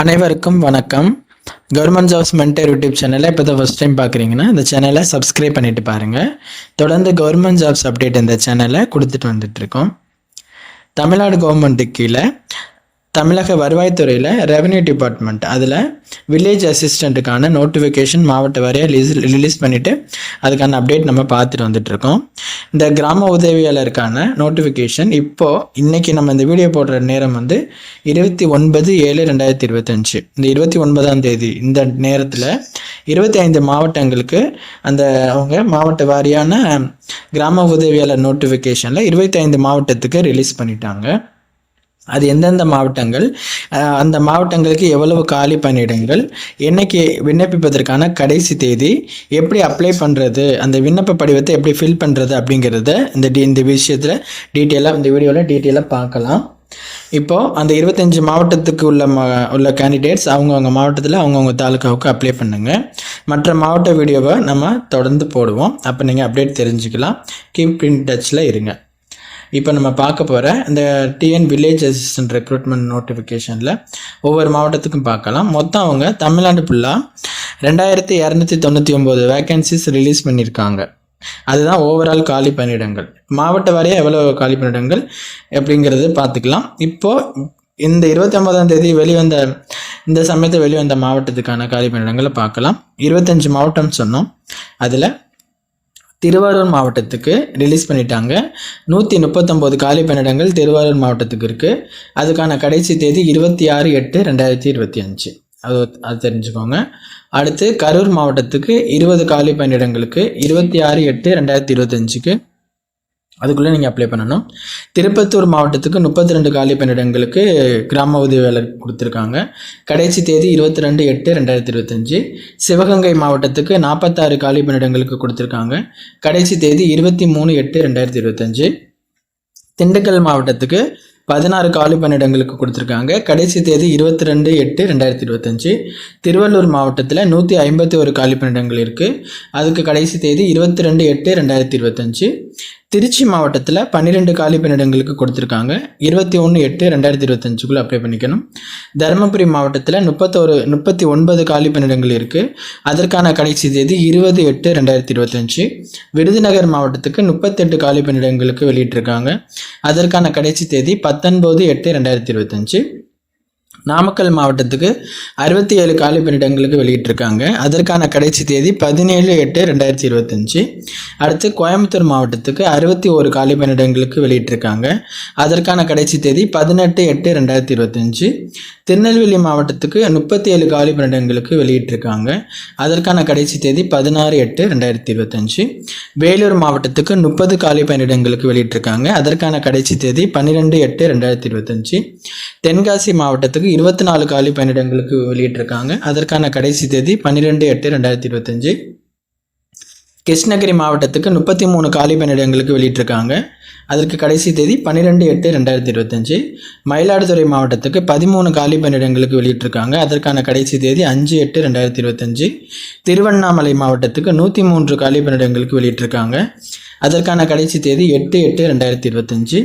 அனைவருக்கும் வணக்கம். Government jobs mentor YouTube சேனலை இப்போ தான் ஃபஸ்ட் டைம் பார்க்குறீங்கன்னா இந்த சேனலை சப்ஸ்கிரைப் பண்ணிட்டு பாருங்கள் தொடர்ந்து கவர்மெண்ட் ஜாப்ஸ் அப்டேட் இந்த சேனலை கொடுத்துட்டு வந்துட்டுருக்கோம் தமிழ்நாடு கவர்மெண்ட்டுக்கு கீழே தமிழக வருவாய்த்துறையில் ரெவன்யூ டிபார்ட்மெண்ட் அதில் வில்லேஜ் அசிஸ்டண்ட்டுக்கான நோட்டிஃபிகேஷன் மாவட்ட வாரியாக ரிலீஸ் ரிலீஸ் பண்ணிவிட்டு அதுக்கான அப்டேட் நம்ம பார்த்துட்டு வந்துட்டுருக்கோம் இந்த கிராம உதவியாளருக்கான நோட்டிஃபிகேஷன் இப்போது இன்றைக்கி நம்ம இந்த வீடியோ போடுற நேரம் வந்து இருபத்தி ஒன்பது ஏழு ரெண்டாயிரத்தி இருபத்தஞ்சு. இந்த இருபத்தி ஒன்பதாம் தேதி இந்த நேரத்தில் இருபத்தி ஐந்து மாவட்டங்களுக்கு அந்த அவங்க மாவட்ட வாரியான கிராம உதவியாளர் நோட்டிஃபிகேஷனில் இருபத்தி ஐந்து மாவட்டத்துக்கு ரிலீஸ் பண்ணிட்டாங்க. அது எந்தெந்த மாவட்டங்கள் அந்த மாவட்டங்களுக்கு எவ்வளவு காலி பணியிடங்கள் என்னைக்கு விண்ணப்பிப்பதற்கான கடைசி தேதி எப்படி அப்ளை பண்ணுறது அந்த விண்ணப்ப படிவத்தை எப்படி ஃபில் பண்ணுறது அப்படிங்கிறத இந்த டி இந்த விஷயத்தில் டீட்டெயிலாக இந்த வீடியோவில் டீட்டெயிலாக பார்க்கலாம். இப்போது அந்த இருபத்தஞ்சி மாவட்டத்துக்கு உள்ள மா உள்ள கேண்டிடேட்ஸ் அவங்கவுங்க மாவட்டத்தில் அவங்கவுங்க தாலுக்காவுக்கு அப்ளை பண்ணுங்கள் மற்ற மாவட்ட வீடியோவை நம்ம தொடர்ந்து போடுவோம். அப்போ நீங்கள் அப்டேட் தெரிஞ்சுக்கலாம். கீப் இன் டச்சில் இருங்க. இப்போ நம்ம பார்க்க போகிற இந்த டிஎன் வில்லேஜ் அசிஸ்டன்ட் ரெக்ரூட்மெண்ட் நோட்டிஃபிகேஷனில் ஒவ்வொரு மாவட்டத்துக்கும் பார்க்கலாம். மொத்தம் அவங்க தமிழ்நாடு ஃபுல்லாக ரெண்டாயிரத்தி இரநூத்தி தொண்ணூற்றி ஒம்பது வேக்கன்சிஸ் ரிலீஸ் பண்ணியிருக்காங்க. அதுதான் ஓவரால் காலி பணியிடங்கள். மாவட்ட வாரியாக எவ்வளோ காலி பணியிடங்கள் அப்படிங்கிறது பார்த்துக்கலாம். இப்போது இந்த இருபத்தி ஒன்பதாம் தேதி வெளிவந்த இந்த சமயத்தில் வெளிவந்த மாவட்டத்துக்கான காலி பணியிடங்களை பார்க்கலாம். இருபத்தஞ்சு மாவட்டம் சொன்னோம். அதில் திருவாரூர் மாவட்டத்துக்கு ரிலீஸ் பண்ணிட்டாங்க. நூற்றி முப்பத்தொம்போது காலி பணியிடங்கள் திருவாரூர் மாவட்டத்துக்கு இருக்குது அதுக்கான கடைசி தேதி இருபத்தி ஆறு எட்டு ரெண்டாயிரத்தி இருபத்தி அஞ்சு. அது அது தெரிஞ்சுக்கோங்க. அடுத்து கரூர் மாவட்டத்துக்கு இருபது காலி பணியிடங்களுக்கு இருபத்தி ஆறு எட்டு ரெண்டாயிரத்தி இருபத்தஞ்சுக்கு அதுக்குள்ளே நீங்கள் அப்ளை பண்ணணும். திருப்பத்தூர் மாவட்டத்துக்கு முப்பத்தி ரெண்டு காலி பணியிடங்களுக்கு கிராம உதவியாளர் கொடுத்துருக்காங்க. கடைசி தேதி இருபத்தி ரெண்டு எட்டு ரெண்டாயிரத்தி இருபத்தஞ்சி. சிவகங்கை மாவட்டத்துக்கு நாற்பத்தாறு காலி பணியிடங்களுக்கு கொடுத்துருக்காங்க. கடைசி தேதி இருபத்தி மூணு எட்டு ரெண்டாயிரத்தி இருபத்தஞ்சி. திண்டுக்கல் மாவட்டத்துக்கு பதினாறு காலி பணியிடங்களுக்கு கொடுத்துருக்காங்க. கடைசி தேதி இருபத்தி ரெண்டு எட்டு ரெண்டாயிரத்தி இருபத்தஞ்சி. திருவள்ளூர் மாவட்டத்தில் நூற்றி ஐம்பத்தி ஒரு காலி பணியிடங்கள் இருக்குது அதுக்கு கடைசி தேதி இருபத்தி ரெண்டு எட்டு ரெண்டாயிரத்தி இருபத்தஞ்சி. திருச்சி மாவட்டத்தில் பன்னிரெண்டு காலி பணியிடங்களுக்கு கொடுத்துருக்காங்க. இருபத்தி ஒன்று எட்டு ரெண்டாயிரத்தி இருபத்தஞ்சுக்குள்ளே அப்ளை பண்ணிக்கணும். தருமபுரி மாவட்டத்தில் முப்பத்தோரு முப்பத்தி ஒன்பது காலி பணியிடங்கள் இருக்குது அதற்கான கடைசி தேதி இருபது எட்டு ரெண்டாயிரத்தி இருபத்தஞ்சி. விருதுநகர் மாவட்டத்துக்கு முப்பத்தெட்டு காலி பணியிடங்களுக்கு வெளியிட்டிருக்காங்க. அதற்கான கடைசி தேதி பத்தொன்பது எட்டு ரெண்டாயிரத்தி இருபத்தஞ்சி. நாமக்கல் மாவட்டத்துக்கு அறுபத்தி ஏழு காலி பணியிடங்களுக்கு வெளியிட்டிருக்காங்க. அதற்கான கடைசி தேதி பதினேழு எட்டு ரெண்டாயிரத்தி இருபத்தஞ்சி. அடுத்து கோயம்புத்தூர் மாவட்டத்துக்கு அறுபத்தி ஒரு காலி பணியிடங்களுக்கு வெளியிட்டிருக்காங்க. அதற்கான கடைசி தேதி பதினெட்டு எட்டு ரெண்டாயிரத்தி இருபத்தஞ்சி. திருநெல்வேலி மாவட்டத்துக்கு முப்பத்தி ஏழு காலி பணியிடங்களுக்கு வெளியிட்டிருக்காங்க. அதற்கான கடைசி தேதி பதினாறு எட்டு ரெண்டாயிரத்தி இருபத்தஞ்சி. வேலூர் மாவட்டத்துக்கு முப்பது காலி பணியிடங்களுக்கு வெளியிட்டிருக்காங்க. அதற்கான கடைசி தேதி பன்னிரெண்டு எட்டு ரெண்டாயிரத்தி இருபத்தஞ்சி. தென்காசி மாவட்டத்துக்கு இருபத்தி நாலு காலி பணியிடங்களுக்கு வெளியிட்டிருக்காங்க. அதற்கான கடைசி தேதி பன்னிரெண்டு எட்டு ரெண்டாயிரத்தி இருபத்தஞ்சி. கிருஷ்ணகிரி மாவட்டத்துக்கு முப்பத்தி மூணு காலி பணியிடங்களுக்கு வெளியிட்டிருக்காங்க. அதற்கு கடைசி தேதி பன்னிரெண்டு எட்டு ரெண்டாயிரத்தி இருபத்தஞ்சி. மயிலாடுதுறை மாவட்டத்துக்கு பதிமூணு காலி பணியிடங்களுக்கு வெளியிட்டிருக்காங்க. அதற்கான கடைசி தேதி அஞ்சு எட்டு ரெண்டாயிரத்தி இருபத்தஞ்சி. திருவண்ணாமலை மாவட்டத்துக்கு நூற்றி மூன்று காலி பணியிடங்களுக்கு வெளியிட்டிருக்காங்க. அதற்கான கடைசி தேதி எட்டு எட்டு ரெண்டாயிரத்தி இருபத்தஞ்சி.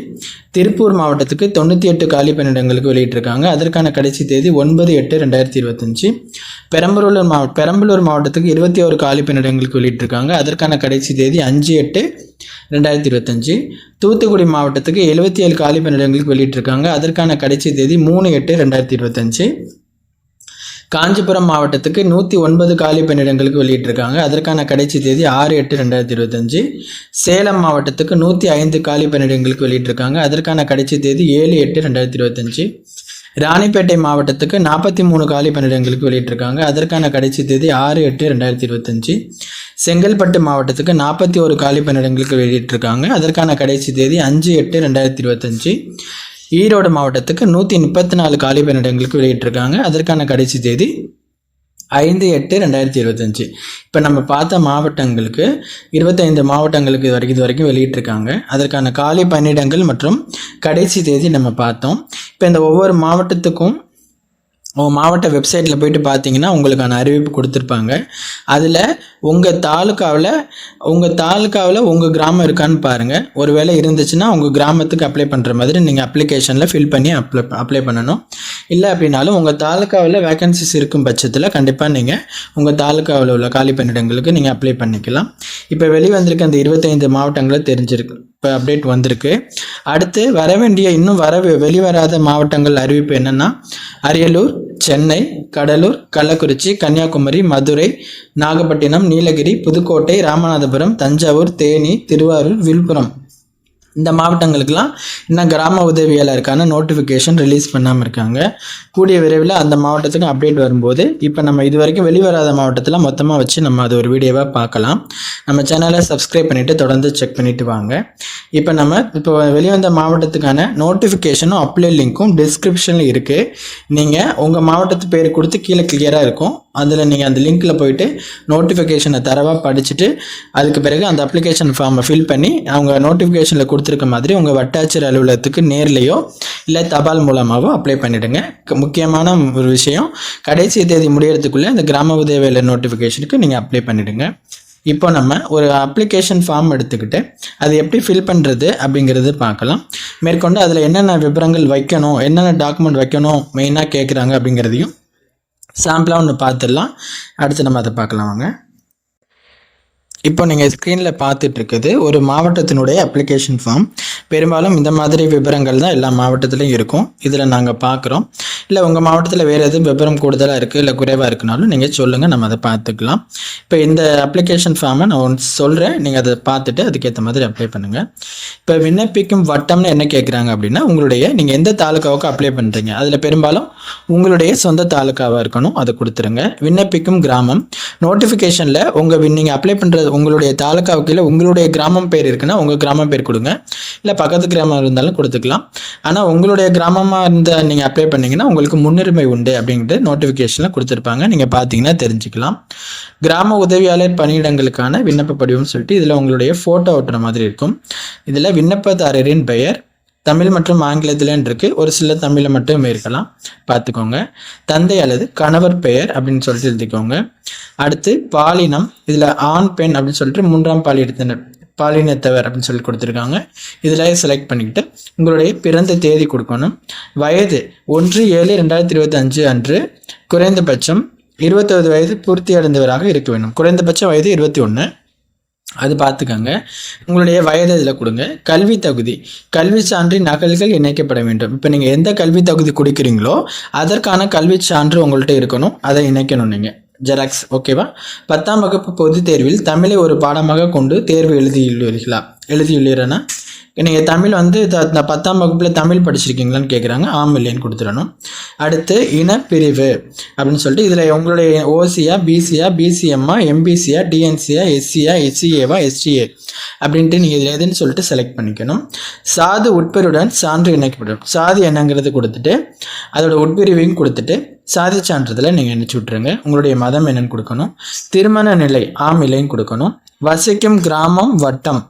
திருப்பூர் மாவட்டத்துக்கு தொண்ணூற்றி எட்டு காலி பணியிடங்களுக்கு வெளியிட்டிருக்காங்க. அதற்கான கடைசி தேதி ஒன்பது எட்டு ரெண்டாயிரத்தி இருபத்தஞ்சி. பெரம்பலூர் மாவட்ட பெரம்பலூர் மாவட்டத்துக்கு இருபத்தி ஒரு காலி பணியிடங்களுக்கு வெளியிட்டிருக்காங்க. அதற்கான கடைசி தேதி அஞ்சு எட்டு ரெண்டாயிரத்தி இருபத்தஞ்சி. தூத்துக்குடி மாவட்டத்துக்கு எழுபத்தி ஏழு காலி பணியிடங்களுக்கு வெளியிட்டிருக்காங்க. அதற்கான கடைசி தேதி மூணு எட்டு ரெண்டாயிரத்தி இருபத்தஞ்சி. காஞ்சிபுரம் மாவட்டத்துக்கு நூற்றி ஒன்பது காலி பணியிடங்களுக்கு வெளியிட்டிருக்காங்க. அதற்கான கடைசி தேதி ஆறு எட்டு ரெண்டாயிரத்தி இருபத்தஞ்சி. சேலம் மாவட்டத்துக்கு நூற்றி ஐந்து காலி பணியிடங்களுக்கு வெளியிட்டிருக்காங்க. அதற்கான கடைசி தேதி ஏழு எட்டு ரெண்டாயிரத்தி இருபத்தஞ்சி. ராணிப்பேட்டை மாவட்டத்துக்கு நாற்பத்தி மூணு காலி பணியிடங்களுக்கு வெளியிட்டிருக்காங்க. அதற்கான கடைசி தேதி ஆறு எட்டு ரெண்டாயிரத்தி இருபத்தஞ்சி. செங்கல்பட்டு மாவட்டத்துக்கு நாற்பத்தி ஒரு காலி பணியிடங்களுக்கு வெளியிட்டிருக்காங்க. அதற்கான கடைசி தேதி அஞ்சு எட்டு ரெண்டாயிரத்தி இருபத்தஞ்சி. ஈரோடு மாவட்டத்துக்கு நூற்றி முப்பத்தி நாலு காலி பணியிடங்களுக்கு வெளியிட்டிருக்காங்க. அதற்கான கடைசி தேதி ஐந்து எட்டு ரெண்டாயிரத்தி இருபத்தஞ்சி. இப்போ நம்ம பார்த்த மாவட்டங்களுக்கு இருபத்தைந்து மாவட்டங்களுக்கு இது வரைக்கும் இது வரைக்கும் வெளியிட்டிருக்காங்க. அதற்கான காலி பணியிடங்கள் மற்றும் கடைசி தேதி நம்ம பார்த்தோம். இப்போ இந்த ஒவ்வொரு மாவட்டத்துக்கும் மாவட்ட வெப்சைட்டில் போயிட்டு பார்த்தீங்கன்னா உங்களுக்கான அறிவிப்பு கொடுத்துருப்பாங்க. அதில் உங்கள் தாலுக்காவில் உங்கள் தாலுக்காவில் உங்கள் கிராமம் இருக்கான்னு பாருங்கள் ஒருவேளை இருந்துச்சுன்னா உங்கள் கிராமத்துக்கு அப்ளை பண்ணுற மாதிரி நீங்கள் அப்ளிகேஷனில் ஃபில் பண்ணி அப்ளை அப்ளை பண்ணணும். இல்லை அப்படின்னாலும் உங்கள் தாலுக்காவில் வேகன்சிஸ் இருக்கும் பட்சத்தில் கண்டிப்பாக நீங்கள் உங்கள் தாலுக்காவில் உள்ள காலி பணியிடங்களுக்கு நீங்கள் அப்ளை பண்ணிக்கலாம். இப்போ வெளிவந்திருக்க அந்த இருபத்தைந்து மாவட்டங்களை தெரிஞ்சிருக்கு. இப்போ அப்டேட் வந்திருக்கு. அடுத்து வர வேண்டிய இன்னும் வர வெளிவராத மாவட்டங்கள் அறிவிப்பு என்னென்னா அரியலூர் சென்னை கடலூர் கள்ளக்குறிச்சி கன்னியாகுமரி மதுரை நாகப்பட்டினம் நீலகிரி புதுக்கோட்டை ராமநாதபுரம் தஞ்சாவூர் தேனி திருவாரூர் விழுப்புரம். இந்த மாவட்டங்களுக்கெல்லாம் இன்னும் கிராம உதவியாளருக்கான நோட்டிஃபிகேஷன் ரிலீஸ் பண்ணாமல் இருக்காங்க. கூடிய விரைவில் அந்த மாவட்டத்துக்கு அப்டேட் வரும்போது இப்போ நம்ம இது வரைக்கும் வெளிவராத மாவட்டத்தில் மொத்தமாக வச்சு நம்ம அது ஒரு வீடியோவாக பார்க்கலாம். நம்ம சேனலை சப்ஸ்கிரைப் பண்ணிவிட்டு தொடர்ந்து செக் பண்ணிவிட்டு வாங்க. இப்போ நம்ம இப்போ வெளிவந்த மாவட்டத்துக்கான நோட்டிஃபிகேஷனும் அப்ளை லிங்க்கும் டிஸ்கிரிப்ஷனில் இருக்குது நீங்கள் உங்கள் மாவட்டத்து பேர் கொடுத்து கீழே கிளியராக இருக்கும். அதில் நீங்கள் அந்த லிங்க்கில் போயிட்டு நோட்டிஃபிகேஷனை தரவாக படிச்சுட்டு அதுக்கு பிறகு அந்த அப்ளிகேஷன் ஃபார்மை ஃபில் பண்ணி அவங்க நோட்டிஃபிகேஷனில் கொடுத்துருக்க மாதிரி உங்கள் வட்டாட்சியர் அலுவலகத்துக்கு நேர்லேயோ இல்லை தபால் மூலமாகவோ அப்ளை பண்ணிவிடுங்க முக்கியமான ஒரு விஷயம் கடைசி தேதி முடியறதுக்குள்ளே அந்த கிராம உதவி நோட்டிஃபிகேஷனுக்கு நீங்கள் அப்ளை பண்ணிவிடுங்க இப்போ நம்ம ஒரு அப்ளிகேஷன் ஃபார்ம் எடுத்துக்கிட்டு அது எப்படி ஃபில் பண்ணுறது அப்படிங்கிறது பார்க்கலாம். மேற்கொண்டு அதில் என்னென்ன விவரங்கள் வைக்கணும் என்னென்ன டாக்குமெண்ட் வைக்கணும் மெயினாக கேட்குறாங்க அப்படிங்கிறதையும் சாம்பிளாக ஒன்று பார்த்துடலாம். அடுத்து நம்ம அதை பார்க்கலாம் வாங்க. இப்போ நீங்கள் ஸ்க்ரீனில் பார்த்துட்டு இருக்குது ஒரு மாவட்டத்தினுடைய அப்ளிகேஷன் ஃபார்ம் பெரும்பாலும் இந்த மாதிரி விவரங்கள் தான் எல்லா மாவட்டத்திலையும் இருக்கும். இதில் நாங்கள் பார்க்குறோம். இல்லை உங்கள் மாவட்டத்தில் வேறு எதுவும் விவரம் கூடுதலாக இருக்குது இல்லை குறைவாக இருக்குனாலும் நீங்கள் சொல்லுங்கள் நம்ம அதை பார்த்துக்கலாம். இப்போ இந்த அப்ளிகேஷன் ஃபார்மை நான் ஒன்று சொல்கிறேன் நீங்கள் அதை பார்த்துட்டு அதுக்கேற்ற மாதிரி அப்ளை பண்ணுங்கள் இப்போ விண்ணப்பிக்கும் வட்டம்னு என்ன கேட்குறாங்க அப்படின்னா உங்களுடைய நீங்கள் எந்த தாலுக்காவுக்கு அப்ளை பண்ணுறீங்க அதில் பெரும்பாலும் உங்களுடைய சொந்த தாலுக்காவாக இருக்கணும் அதை கொடுத்துருங்க. விண்ணப்பிக்கும் கிராமம். நோட்டிஃபிகேஷனில் உங்கள் நீங்கள் அப்ளை பண்ணுறது உங்களுடைய தாலுக்காவுக்கு இல்லை உங்களுடைய கிராமம் பேர் இருக்குன்னா உங்கள் கிராமம் பேர் கொடுங்க. இல்லை பக்கத்து கிராமம் இருந்தாலும் கொடுத்துக்கலாம். ஆனால் உங்களுடைய கிராமமாக இருந்தால் நீங்கள் அப்ளை பண்ணிங்கன்னா உங்களுக்கு முன்னுரிமை உண்டு அப்படின்ட்டு நோட்டிஃபிகேஷனில் கொடுத்துருப்பாங்க. நீங்கள் பார்த்தீங்கன்னா தெரிஞ்சுக்கலாம். கிராம உதவியாளர் பணியிடங்களுக்கான விண்ணப்ப படிவம்னு சொல்லிட்டு இதில் உங்களுடைய ஃபோட்டோ ஓட்டுற மாதிரி இருக்கும். இதில் விண்ணப்பதாரரின் பெயர் தமிழ் மற்றும் ஆங்கிலத்திலேன்னு இருக்கு ஒரு சில தமிழில் மட்டும் இருக்கலாம் பார்த்துக்கோங்க. தந்தை அல்லது கணவர் பெயர் அப்படின்னு சொல்லிட்டு எழுதிக்கோங்க. அடுத்து பாலினம். இதில் ஆண் பெண் அப்படின்னு சொல்லிட்டு மூன்றாம் பாலினத்தினர் பாலினத்தவர் அப்படின்னு சொல்லி கொடுத்துருக்காங்க. இதில் செலக்ட் பண்ணிக்கிட்டு உங்களுடைய பிறந்த தேதி கொடுக்கணும். வயது ஒன்று ஏழு ரெண்டாயிரத்தி இருபத்தி அஞ்சு அன்று குறைந்தபட்சம் இருபத்தொரு வயது பூர்த்தி அடைந்தவராக இருக்க வேண்டும். குறைந்தபட்ச வயது இருபத்தி ஒன்று அது பார்த்துக்கோங்க. உங்களுடைய வயது இதில் கொடுங்க. கல்வி தகுதி. கல்வி சான்றின் நகல்கள் இணைக்கப்பட வேண்டும். இப்போ நீங்கள் எந்த கல்வி தகுதி கொடுக்குறீங்களோ அதற்கான கல்வி சான்று உங்கள்கிட்ட இருக்கணும். அதை இணைக்கணும் நீங்கள் ஜெராக்ஸ் ஓகேவா பத்தாம் வகுப்பு பொதுத் தேர்வில் தமிழை ஒரு பாடமாக கொண்டு தேர்வு எழுதியுள்ளீர்களா? எழுதியுள்ளீரனா நீங்கள் தமிழ் வந்து பத்தாம் வகுப்பில் தமிழ் படிச்சிருக்கீங்களான்னு கேட்குறாங்க ஆம் இல்லைன்னு கொடுத்துடணும். அடுத்து இனப்பிரிவு அப்படின்னு சொல்லிட்டு இதில் உங்களுடைய ஓசியா பிசியா பிசிஎம்மா எம்பிசியா டிஎன்சியா எஸ்சியா எஸ்சிஏவா எஸ்டிஏ அப்படின்ட்டு நீங்கள் இதில் எதுன்னு சொல்லிட்டு செலக்ட் பண்ணிக்கணும். சாது உட்பிரிவுடன் சான்று இணைக்கப்படும். சாதி என்னங்கிறது கொடுத்துட்டு அதோட உட்பிரிவையும் கொடுத்துட்டு சாதி சான்றிதழில் நீங்கள் இணைச்சி விட்ருங்க உங்களுடைய மதம் என்னன்னு கொடுக்கணும். திருமண நிலை ஆம் இல்லைன்னு கொடுக்கணும். வசிக்கும் கிராமம் வட்டம்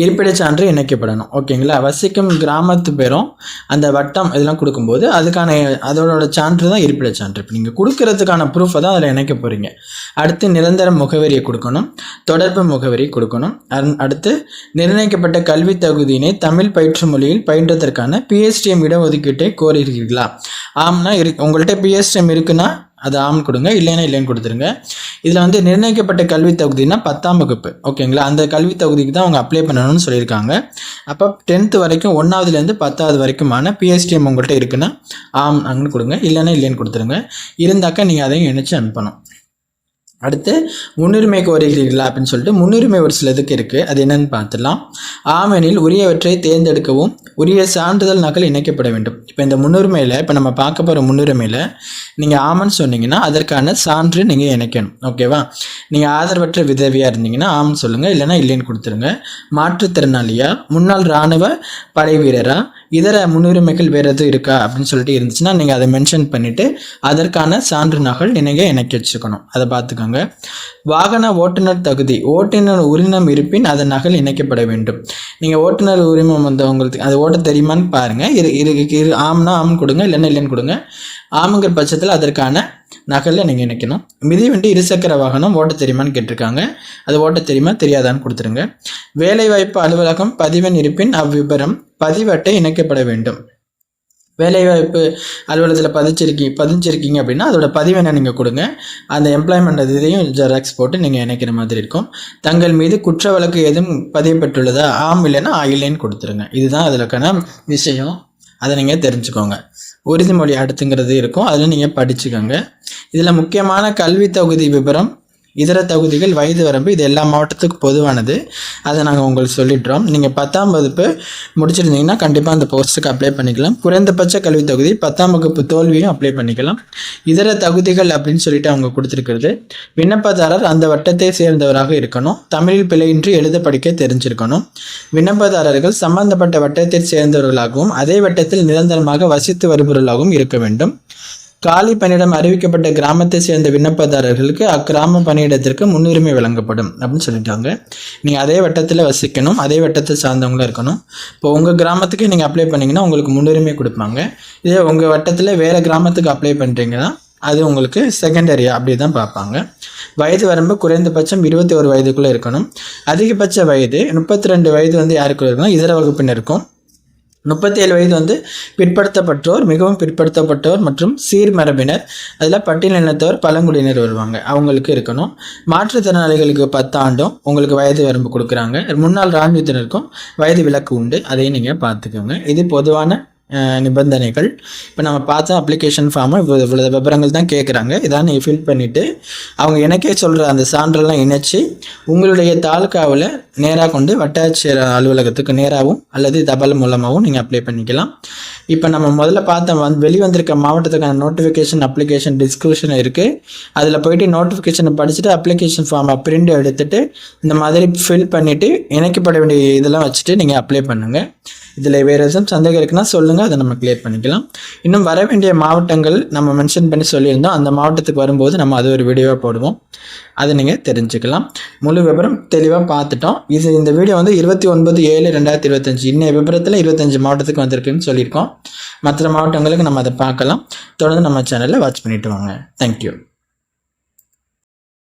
இருப்பிடச் சான்று இணைக்கப்படணும். ஓகேங்களா? வசிக்கும் கிராமத்து பேரும் அந்த வட்டம் இதெல்லாம் கொடுக்கும்போது அதுக்கான அதோட சான்று தான் இருப்பிடச் சான்று இப்போ நீங்கள் கொடுக்கறதுக்கான ப்ரூஃபை தான் அதில் இணைக்க போகிறீங்க அடுத்து நிரந்தர முகவரியை கொடுக்கணும். தொடர்பு முகவரி கொடுக்கணும். அடுத்து நிர்ணயிக்கப்பட்ட கல்வி தகுதியினை தமிழ் பயிற்று மொழியில் பயின்றதற்கான பிஎஸ்டிஎம் இடஒதுக்கீட்டை கோரியிருக்கீர்களா ஆம்னா இரு உங்கள்கிட்ட பிஎஸ்டிஎம் இருக்குன்னா அது ஆம் கொடுங்க இல்லைன்னா இல்லைன்னு கொடுத்துருங்க. இதில் வந்து நிர்ணயிக்கப்பட்ட கல்வி தகுதினா பத்தாம் வகுப்பு. ஓகேங்களா? அந்த கல்வி தகுதிக்கு தான் அவங்க அப்ளை பண்ணணும்னு சொல்லியிருக்காங்க. அப்போ டென்த்து வரைக்கும் ஒன்றாவதுலேருந்து பத்தாவது வரைக்குமான பிஎஸ்டிஎம் உங்கள்கிட்ட இருக்குன்னா ஆம் அங்கன்னு கொடுங்க. இல்லைன்னா இல்லைன்னு கொடுத்துருங்க. இருந்தாக்கா நீங்கள் அதையும் இணைச்சு அனுப்பணும். அடுத்து முன்னுரிமை கோருகிறீர்களா அப்படின்னு சொல்லிட்டு முன்னுரிமை ஒரு சிலதுக்கு இருக்குது அது என்னென்னு பார்த்துடலாம். ஆமெனில் உரியவற்றை தேர்ந்தெடுக்கவும் உரிய சான்றிதழ் நகல் இணைக்கப்பட வேண்டும். இப்போ இந்த முன்னுரிமையில் இப்போ நம்ம பார்க்க போகிற முன்னுரிமையில் நீங்கள் ஆமன்னு சொன்னீங்கன்னா அதற்கான சான்று நீங்கள் இணைக்கணும். ஓகேவா நீங்கள் ஆதரவற்ற விதவியாக இருந்தீங்கன்னா ஆமன்னு சொல்லுங்கள் இல்லைன்னா இல்லைன்னு கொடுத்துருங்க. மாற்றுத்திறனாளியாக முன்னாள் இராணுவ படை வீரராக இதர முன்னுரிமைகள் வேறு எதுவும் இருக்கா? அப்படின்னு சொல்லிட்டு இருந்துச்சுன்னா நீங்கள் அதை மென்ஷன் பண்ணிவிட்டு அதற்கான சான்று நகல் நீங்கள் இணைக்க வச்சுக்கணும். அதை பார்த்துக்கோங்க. வாகன ஓட்டுநர் தகுதி ஓட்டுநர் உரிமம் இருப்பின் அதன் நகல் இணைக்கப்பட வேண்டும். நீங்கள் ஓட்டுநர் உரிமம் வந்து உங்களுக்கு அது ஓட்ட தெரியுமான்னு பாருங்கள் இரு இரு இரு ஆம்னா ஆம் கொடுங்க இல்லைன்னா இல்லைன்னு கொடுங்க. ஆமுங்கிற பட்சத்தில் அதற்கான நகலில் நீங்கள் இணைக்கணும். மிதிவண்டி இருசக்கர வாகனம் ஓட்ட தெரியுமான்னு கேட்டிருக்காங்க. அது ஓட்ட தெரியுமா? தெரியாதான்னு கொடுத்துருங்க. வேலைவாய்ப்பு அலுவலகம் பதிவெண் இருப்பின் அவ்விபரம் பதிவு அட்டை இணைக்கப்பட வேண்டும். வேலைவாய்ப்பு அலுவலகத்தில் பதிச்சிருக்கீங்க பதிஞ்சிருக்கீங்க அப்படின்னா அதோட பதிவெண்ணை நீங்கள் கொடுங்க. அந்த எம்ப்ளாய்மெண்ட் இதையும் ஜெராக்ஸ் போட்டு நீங்கள் இணைக்கிற மாதிரி இருக்கும். தங்கள் மீது குற்ற வழக்கு எதுவும் பதியப்பட்டுள்ளதா? ஆம் இல்லைன்னா ஆ இல்லைன்னு கொடுத்துருங்க. இதுதான் அதுலக்கான விஷயம். அதை நீங்கள் தெரிஞ்சுக்கோங்க. உறுதிமொழி அடுத்துங்கிறது இருக்கும். அதில் நீங்கள் படிச்சுக்கோங்க. இதில் முக்கியமான கல்வி தொகுதி விவரம் இதர தகுதிகள் வயது வரம்பு இது எல்லா மாவட்டத்துக்கும் பொதுவானது. அதை நாங்கள் உங்களுக்கு சொல்லிடுறோம். நீங்கள் பத்தாம் வகுப்பு முடிச்சிருந்தீங்கன்னா கண்டிப்பாக அந்த போஸ்ட்டுக்கு அப்ளை பண்ணிக்கலாம். குறைந்தபட்ச கல்வி தொகுதி பத்தாம் வகுப்பு தோல்வியும் அப்ளை பண்ணிக்கலாம். இதர தகுதிகள் அப்படின்னு சொல்லிட்டு அவங்க கொடுத்துருக்கிறது. விண்ணப்பதாரர் அந்த வட்டத்தை சேர்ந்தவராக இருக்கணும். தமிழில் பிழையின்றி எழுத படிக்க தெரிஞ்சிருக்கணும். விண்ணப்பதாரர்கள் சம்பந்தப்பட்ட வட்டத்தை சேர்ந்தவர்களாகவும் அதே வட்டத்தில் நிரந்தரமாக வசித்து வருபவர்களாகவும் இருக்க வேண்டும். காலி பணியிடம் அறிவிக்கப்பட்ட கிராமத்தை சேர்ந்த விண்ணப்பதாரர்களுக்கு அக்கிராம பணியிடத்திற்கு முன்னுரிமை வழங்கப்படும் அப்படின்னு சொல்லிட்டாங்க. நீங்கள் அதே வட்டத்தில் வசிக்கணும் அதே வட்டத்தை சார்ந்தவங்களும் இருக்கணும். இப்போ உங்கள் கிராமத்துக்கு நீங்கள் அப்ளை பண்ணிங்கன்னா உங்களுக்கு முன்னுரிமை கொடுப்பாங்க. இதே உங்கள் வட்டத்தில் வேறு கிராமத்துக்கு அப்ளை பண்ணுறீங்கன்னா அது உங்களுக்கு செகண்டரியா அப்படி தான் பார்ப்பாங்க. வயது வரம்பு குறைந்தபட்சம் இருபத்தி ஒரு வயதுக்குள்ளே இருக்கணும். அதிகபட்ச வயது முப்பத்தி ரெண்டு வயது வந்து யாருக்குள்ள இருக்கணும்? இதர வகுப்பினருக்கும். முப்பத்தி ஏழு வயது வந்து பிற்படுத்தப்பட்டோர் மிகவும் பிற்படுத்தப்பட்டோர் மற்றும் சீர்மரபினர். அதில் பட்டியலினத்தவர் பழங்குடியினர் வருவாங்க. அவங்களுக்கு இருக்கணும். மாற்றுத்திறனாளிகளுக்கு பத்து ஆண்டும் உங்களுக்கு வயது வரம்பு கொடுக்குறாங்க. முன்னாள் இராணுவத்தினருக்கும் வயது விலக்கு உண்டு. அதையும் நீங்கள் பார்த்துக்கோங்க. இது பொதுவான நிபந்தனைகள். இப்போ நம்ம பார்த்த அப்ளிகேஷன் ஃபார்மை இவ்வளோ விவரங்கள் தான் கேட்குறாங்க இதான் நீங்கள் ஃபில் பண்ணிவிட்டு அவங்க எனக்கே சொல்கிற அந்த சான்றெல்லாம் இணைச்சி உங்களுடைய தாலுக்காவில் நேராக கொண்டு வட்டாட்சியர் அலுவலகத்துக்கு நேராகவும் அல்லது தபால் மூலமாகவும் நீங்கள் அப்ளை பண்ணிக்கலாம். இப்போ நம்ம முதல்ல பார்த்த வந்து வெளிவந்திருக்க மாவட்டத்துக்கான நோட்டிஃபிகேஷன் அப்ளிகேஷன் டிஸ்கிரிப்ஷன் இருக்குது அதில் போயிட்டு நோட்டிஃபிகேஷனை படிச்சுட்டு அப்ளிகேஷன் ஃபார்மை பிரிண்ட் எடுத்துட்டு இந்த மாதிரி ஃபில் பண்ணிவிட்டு இணைக்கப்பட வேண்டிய இதெல்லாம் வச்சுட்டு நீங்கள் அப்ளை பண்ணுங்கள் இதில் வேறு எதுவும் சந்தேகம் இருக்குன்னா சொல்லுங்கள் அதை நம்ம கிளியர் பண்ணிக்கலாம். இன்னும் வர வேண்டிய மாவட்டங்கள் நம்ம மென்ஷன் பண்ணி சொல்லியிருந்தோம். அந்த மாவட்டத்துக்கு வரும்போது நம்ம அது ஒரு வீடியோவாக போடுவோம். அதை நீங்கள் தெரிஞ்சுக்கலாம். முழு விவரம் தெளிவாக பார்த்துட்டோம். இது இந்த வீடியோ வந்து இருபத்தி ஒன்பது ஏழு ரெண்டாயிரத்தி இருபத்தஞ்சி. இன்னைய விவரத்தில் இருபத்தஞ்சு மாவட்டத்துக்கு வந்திருக்குன்னு சொல்லியிருக்கோம். மற்ற மாவட்டங்களுக்கு நம்ம அதை பார்க்கலாம். தொடர்ந்து நம்ம சேனலில் வாட்ச் பண்ணிட்டு வாங்க. தேங்க்யூ